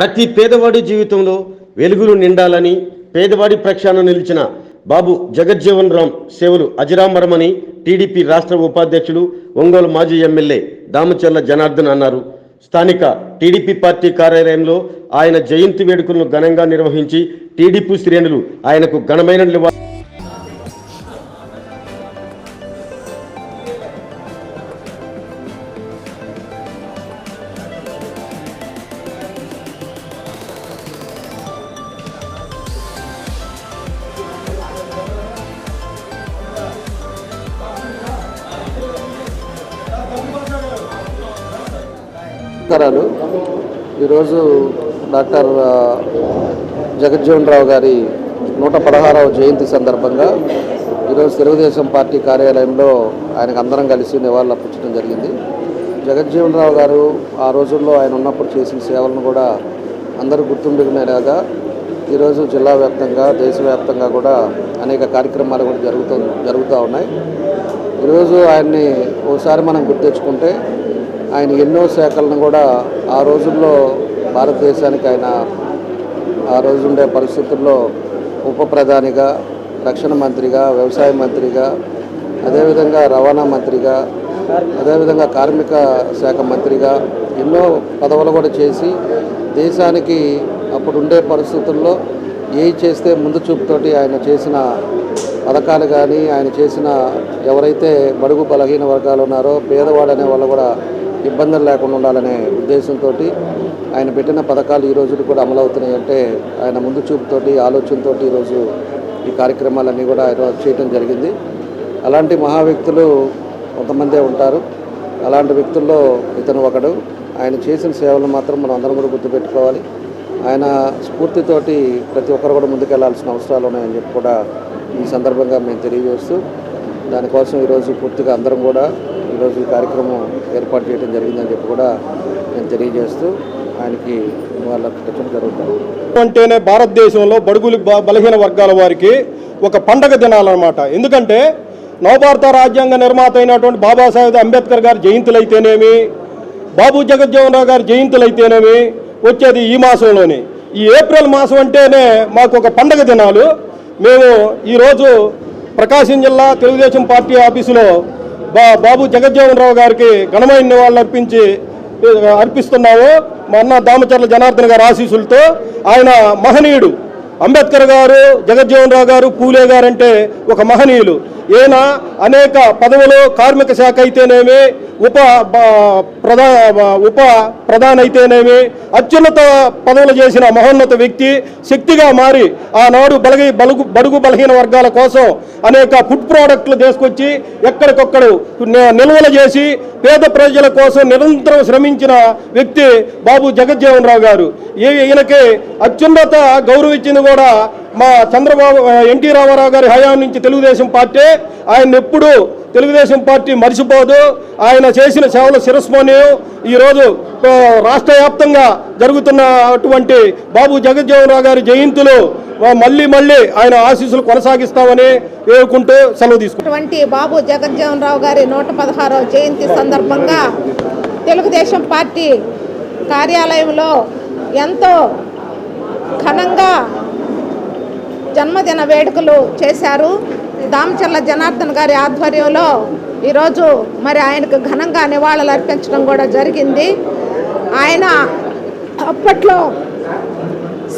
ప్రతి పేదవాడి జీవితంలో వెలుగులు నిండాలని పేదవాడి ప్రక్షాళన నిలిచిన బాబు జగజ్జీవన్ రామ్ సేవలు అజరామరమని టీడీపీ రాష్ట్ర ఉపాధ్యక్షుడు ఒంగోలు మాజీ ఎమ్మెల్యే దామచర్ల జనార్దన్ అన్నారు. స్థానిక టీడీపీ పార్టీ కార్యాలయంలో ఆయన జయంతి వేడుకలను ఘనంగా నిర్వహించి టీడీపీ శ్రేణులు ఆయనకు ఘనమైన నివా నమస్కారాలు. ఈరోజు డాక్టర్ జగజ్జీవన్ రావు గారి నూట పదహారవ జయంతి సందర్భంగా ఈరోజు తెలుగుదేశం పార్టీ కార్యాలయంలో ఆయనకు అందరం కలిసి నివాళులు అర్పించడం జరిగింది. జగజ్జీవన్ రావు గారు ఆ రోజుల్లో ఆయన ఉన్నప్పుడు చేసిన సేవలను కూడా అందరూ గుర్తుండుకునేలాగా ఈరోజు జిల్లా వ్యాప్తంగా దేశవ్యాప్తంగా కూడా అనేక కార్యక్రమాలు కూడా జరుగుతూ జరుగుతూ ఉన్నాయి. ఈరోజు ఆయన్ని ఒకసారి మనం గుర్తించుకుంటే ఆయన ఎన్నో శాఖలను కూడా ఆ రోజుల్లో భారతదేశానికి ఆయన ఆ రోజుండే పరిస్థితుల్లో ఉప ప్రధానిగా రక్షణ మంత్రిగా వ్యవసాయ మంత్రిగా అదేవిధంగా రవాణా మంత్రిగా అదేవిధంగా కార్మిక శాఖ మంత్రిగా ఎన్నో పదవులు కూడా చేసి దేశానికి అప్పుడు ఉండే పరిస్థితుల్లో ఏ చేస్తే ముందు చూపుతోటి ఆయన చేసిన పథకాలు కానీ ఆయన చేసిన ఎవరైతే బడుగు బలహీన వర్గాలు ఉన్నారో పేదవాడు అనే వాళ్ళు కూడా ఇబ్బందులు లేకుండా ఉండాలనే ఉద్దేశంతో ఆయన పెట్టిన పథకాలు ఈ రోజు కూడా అమలవుతున్నాయి అంటే ఆయన ముందు చూపుతోటి ఆలోచనతో ఈరోజు ఈ కార్యక్రమాలన్నీ కూడా ఆయన చేయడం జరిగింది. అలాంటి మహా వ్యక్తులు కొంతమందే ఉంటారు. అలాంటి వ్యక్తుల్లో ఇతను ఒకడు. ఆయన చేసిన సేవలు మాత్రం మనం అందరం కూడా గుర్తుపెట్టుకోవాలి. ఆయన స్ఫూర్తితోటి ప్రతి ఒక్కరు కూడా ముందుకెళ్ళాల్సిన అవసరాలు ఉన్నాయని చెప్పి కూడా ఈ సందర్భంగా మేము తెలియజేస్తూ దానికోసం ఈరోజు పూర్తిగా అందరం కూడా ఈరోజు ఈ కార్యక్రమం ఏర్పాటు చేయడం జరిగిందని చెప్పి కూడా నేను తెలియజేస్తూ ఆయనకి వాళ్ళ జరుగుతుంది అంటేనే భారతదేశంలో బడుగులు బలహీన వర్గాల వారికి ఒక పండగ దినాలన్నమాట. ఎందుకంటే నవభారత రాజ్యాంగ నిర్మాత అయినటువంటి బాబాసాహెబ్ అంబేద్కర్ గారి జయంతులు అయితేనేమి బాబు జగజ్జీవనరావు గారి జయంతులైతేనేమి వచ్చేది ఈ మాసంలోనే. ఈ ఏప్రిల్ మాసం అంటేనే మాకు ఒక పండగ దినాలు. మేము ఈరోజు ప్రకాశం జిల్లా తెలుగుదేశం పార్టీ ఆఫీసులో బాబు జగజ్జీవన్ రావు గారికి ఘనమైన నివాళులు అర్పించి అర్పిస్తున్నాము. మా అన్న దామచర్ల జనార్దన్ గారి ఆశీస్సులతో ఆయన మహనీయుడు. అంబేద్కర్ గారు జగజ్జీవన్ రావు గారు పూలే గారు అంటే ఒక మహనీయులు. ఈయన అనేక పదవులు కార్మిక శాఖ అయితేనేమి ఉప ప్రధా ఉప ప్రధాన అయితేనేమి అత్యున్నత పదవులు చేసిన మహోన్నత వ్యక్తి శక్తిగా మారి ఆనాడు బలగి బలుగు బడుగు బలహీన వర్గాల కోసం అనేక ఫుడ్ ప్రోడక్ట్లు తీసుకొచ్చి ఎక్కడికొక్కడు నిల్వలు చేసి పేద ప్రజల కోసం నిరంతరం శ్రమించిన వ్యక్తి బాబు జగజ్జీవన్ రావు గారు. ఈ- ఈయనకి అత్యున్నత గౌరవించింది కూడా మా చంద్రబాబు ఎన్టీ రామారావు గారి హయాం నుంచి తెలుగుదేశం పార్టీ ఆయన ఎప్పుడూ తెలుగుదేశం పార్టీ మర్చిపోదు. ఆయన చేసిన సేవల శిరస్మరణీయం. ఈరోజు రాష్ట్ర వ్యాప్తంగా జరుగుతున్న అటువంటి బాబు జగజ్జీవనరావు గారి జయంతులు మళ్ళీ మళ్ళీ ఆయన ఆశీస్సులు కొనసాగిస్తామని వేడుకుంటూ సెలవు తీసుకుంటాం బాబు జగజ్జీవనరావు గారి నూట పదహారవ జయంతి సందర్భంగా తెలుగుదేశం పార్టీ కార్యాలయంలో ఎంతో ఘనంగా జన్మదిన వేడుకలు చేశారు. దామచర్ల జనార్దన్ గారి ఆధ్వర్యంలో ఈరోజు మరి ఆయనకు ఘనంగా నివాళులు అర్పించడం కూడా జరిగింది. ఆయన అప్పట్లో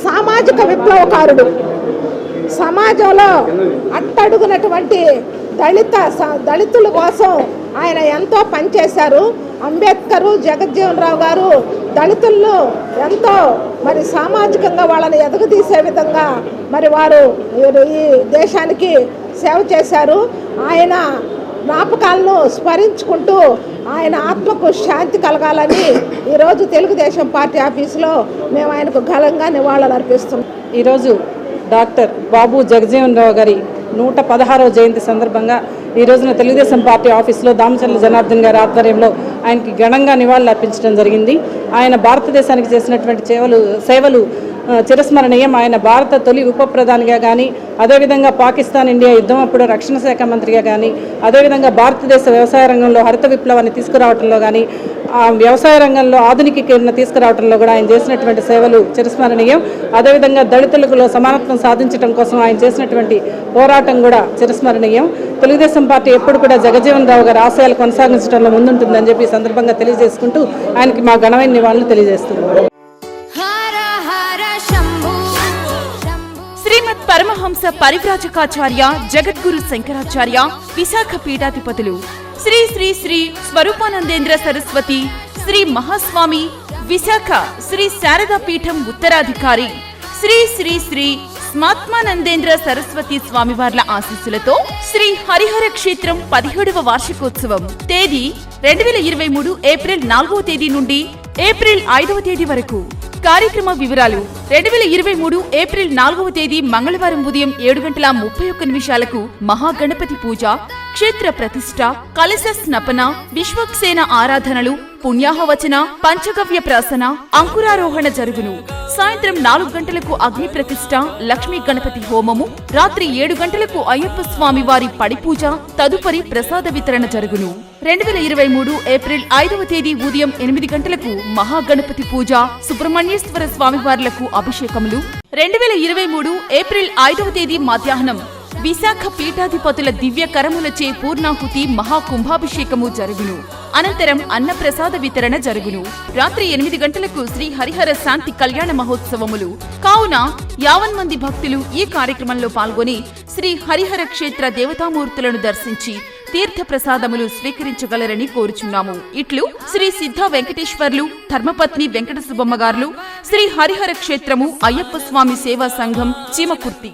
సామాజిక విప్లవకారుడు. సమాజంలో అట్టడుగునటువంటి దళిత స- దళితుల కోసం ఆయన ఎంతో పనిచేశారు. అంబేద్కరు జగజ్జీవన్ రావు గారు దళితులను ఎంతో మరి సామాజికంగా వాళ్ళని ఎదగదీసే విధంగా మరి వారు ఈ- ఈ దేశానికి సేవ చేశారు. ఆయన జ్ఞాపకాలను స్మరించుకుంటూ ఆయన ఆత్మకు శాంతి కలగాలని ఈరోజు తెలుగుదేశం పార్టీ ఆఫీసులో మేము ఆయనకు ఘనంగా నివాళులు అర్పిస్తున్నాం. ఈరోజు డాక్టర్ బాబు జగజీవన్ రావు గారి నూట పదహారవ జయంతి సందర్భంగా ఈ రోజున తెలుగుదేశం పార్టీ ఆఫీస్లో దామచర్ల జనార్దన్ గారి ఆధ్వర్యంలో ఆయనకి ఘనంగా నివాళులు అర్పించడం జరిగింది. ఆయన భారతదేశానికి చేసినటువంటి సేవలు సేవలు చిరస్మరణీయం. ఆయన భారత తొలి ఉప ప్రధానిగా కానీ అదేవిధంగా పాకిస్తాన్ ఇండియా యుద్ధం అప్పుడు రక్షణ శాఖ మంత్రిగా కానీ అదేవిధంగా భారతదేశ వ్యవసాయ రంగంలో హరిత విప్లవాన్ని తీసుకురావడంలో కానీ ఆ వ్యవసాయ రంగంలో ఆధునికీకరణ తీసుకురావడంలో కూడా ఆయన చేసినటువంటి సేవలు చిరస్మరణీయం. అదేవిధంగా దళితులకు సమానత్వం సాధించడం కోసం ఆయన చేసినటువంటి పోరాటం కూడా చిరస్మరణీయం. తెలుగుదేశం పార్టీ ఎప్పుడు కూడా జగజీవన్ రావు గారి ఆశయాలు కొనసాగించడంలో ముందుంటుందని చెప్పి సందర్భంగా తెలియజేసుకుంటూ ఆయనకి మా ఘనమైన నివాళులు తెలియజేస్తున్నాం. జగత్ పరమహంస పరివ్రాజకాచార్య జగద్గురు శంకరాచార్య విశాఖ పీఠాధిపతులు. శ్రీ శ్రీ శ్రీ స్వరూపానందేంద్ర సరస్వతి శ్రీ మహాస్వామి విశాఖ శ్రీ శారదా పీఠం ఉత్తరాధికారి. శ్రీ శ్రీ శ్రీ స్మాత్మానందేంద్ర సరస్వతి స్వామివార్ల ఆశీస్సులతో శ్రీ హరిహర క్షేత్రం పదిహేడవ వార్షికోత్సవం. తేదీ రెండు వేల ఇరవై మూడు ఏప్రిల్ నాలుగవ తేదీ నుండి ఏప్రిల్ ఐదవ తేదీ వరకు. కార్యక్రమ వివరాలు. రెండు వేల ఇరవై మూడు ఏప్రిల్ నాలుగవ తేదీ మంగళవారం ఉదయం ఏడు గంటల ముప్పై ఒక్క నిమిషాలకు మహాగణపతి పూజ క్షేత్ర ప్రతిష్ట కలశ స్నపన విశ్వక్సేన ఆరాధనలు పుణ్యాహవచన పంచగవ్య ప్రాసన అంకురారోహణ జరుగును. సాయంత్రం నాలుగు గంటలకు అగ్ని ప్రతిష్ట లక్ష్మీ గణపతి హోమము రాత్రి ఏడు గంటలకు అయ్యప్ప స్వామి వారి పడిపూజ తదుపరి ప్రసాద వితరణ జరుగును. రెండు వేల ఇరవై మూడు ఏప్రిల్ ఐదవ తేదీ ఉదయం ఎనిమిది గంటలకు మహాగణపతి పూజ సుబ్రహ్మణ్యేశ్వర స్వామివార్లకు అభిషేకములు. రెండు వేల ఇరవై మూడు ఏప్రిల్ ఐదవ తేదీ మధ్యాహ్నం విశాఖ పీఠాధిపతుల దివ్య కరములచే పూర్ణాహుతి మహాకుంభాభిషేకము జరుగును. అనంతరం అన్నప్రసాద వితరణ జరుగును. రాత్రి ఎనిమిది గంటలకు శ్రీ హరిహర శాంతి కళ్యాణ మహోత్సవములు. కావున యావన్ మంది భక్తులు ఈ కార్యక్రమంలో పాల్గొని శ్రీ హరిహర క్షేత్ర దేవతామూర్తులను దర్శించి తీర్థ ప్రసాదములు స్వీకరించగలరని కోరుచున్నాము. ఇట్లు శ్రీ సిద్ధ వెంకటేశ్వర్లు ధర్మపత్ని వెంకట సుబ్బమ్మ గారులు శ్రీ హరిహర క్షేత్రము అయ్యప్ప స్వామి సేవా సంఘం చీమకుర్తి.